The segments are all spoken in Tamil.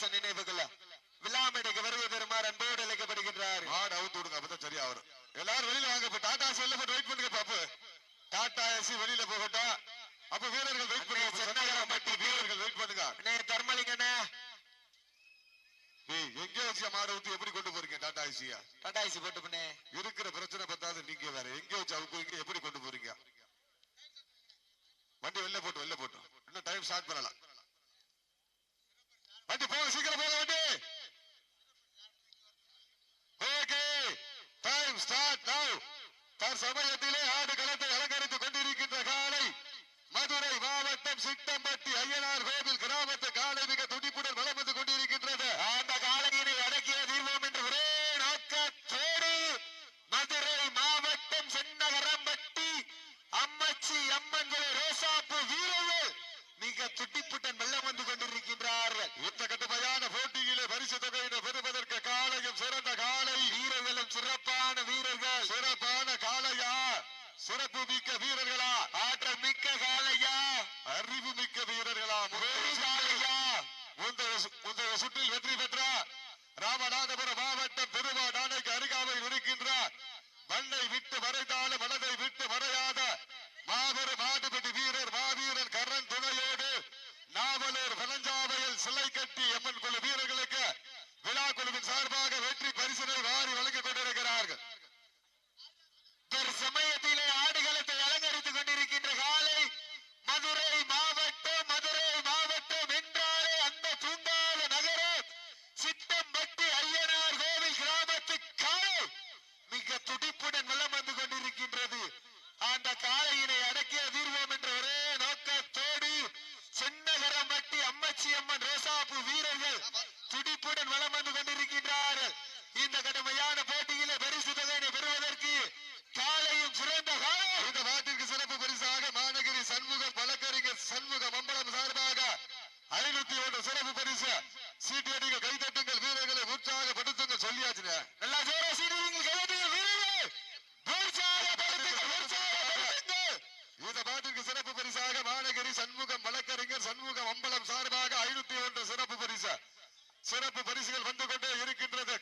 கண்ணதாசன் நினைவுகள. விழாமேடைக்கு வருகை பெறுமாறு அன்போடு அழைக்கப்படுகின்றார். ஆடு அவுத்து விடுங்க அப்பதான் சரியா வரும் எல்லாரும் வெளியில வாங்க இப்ப டாடா செல்ல போட்டு வெயிட் பண்ணுங்க பாப்பு. டாடா ஏசி வெளியில போகட்டும். அப்ப வீரர்கள் வெயிட் பண்ணுங்க வீரர்கள் வெயிட் பண்ணுங்க. தர்மலிங்கண்ணே. எங்கே வச்சு மாடு ஊத்தி எப்படி கொண்டு போறீங்க டாடா டாடா ஐசி போட்டு பண்ணே. இருக்கிற பிரச்சனை பத்தாது நீங்க வேற எங்க வச்சு அவுக்கு எப்படி கொண்டு போறீங்க? வண்டி வெளில போட்டு வெளில போட்டு. இன்னும் டைம் ஸ்டார்ட் பண்ணலாம். டைம் ஸ்டார்ட் நவ் தற்சமயத்திலே ஆடு களத்தை அலங்கரித்துக் கொண்டிருக்கின்ற காலை மதுரை மாவட்டம் சிட்டம்பட்டி ஐயனார் சிலை கட்டி எமன் நீலகிரி சண்முகம் வழக்கறிஞர் சண்முகம் அம்பலம் சார்பாக ஐநூத்தி ஒன்று சிறப்பு பரிசு. சிறப்பு பரிசுகள் வந்து கொண்டே இருக்கின்றது.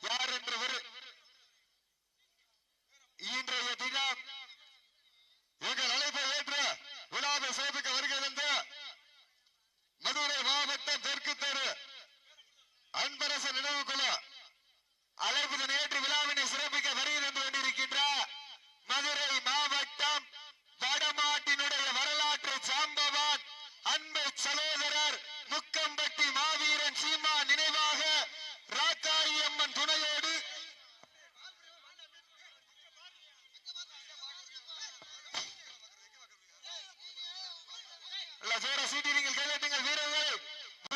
யார் என்றவர் சேர சீட்டி நீங்கள் கைதட்டுங்கள் வீரர்களை.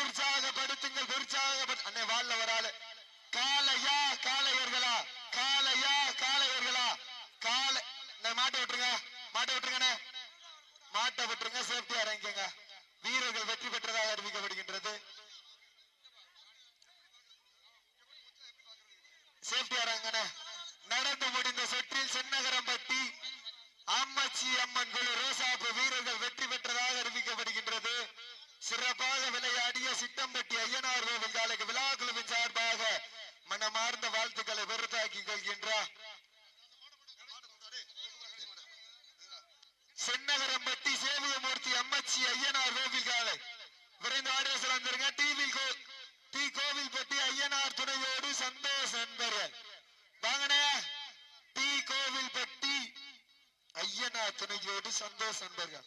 உற்சாகப்படுத்துங்கள் உற்சாகப்படு அன்னை வாழ்ல வராளு காலையா காலையர்களா காலையா காலையர்களா காலை மாட்டை விட்டுருங்க மாட்டை விட்டுருங்க மாட்டை விட்டுருங்க சேஃப்டியா இறங்கிக்கங்க. வீரர்கள் வெற்றி பெற்றதாக அறிவிக்கப்படுகின்றது. சந்தோஷ் என்பர்கள் வாங்கண்ணே டி கோவில்பட்டி ஐயனா துணையோடு சந்தோஷ் என்பர்கள்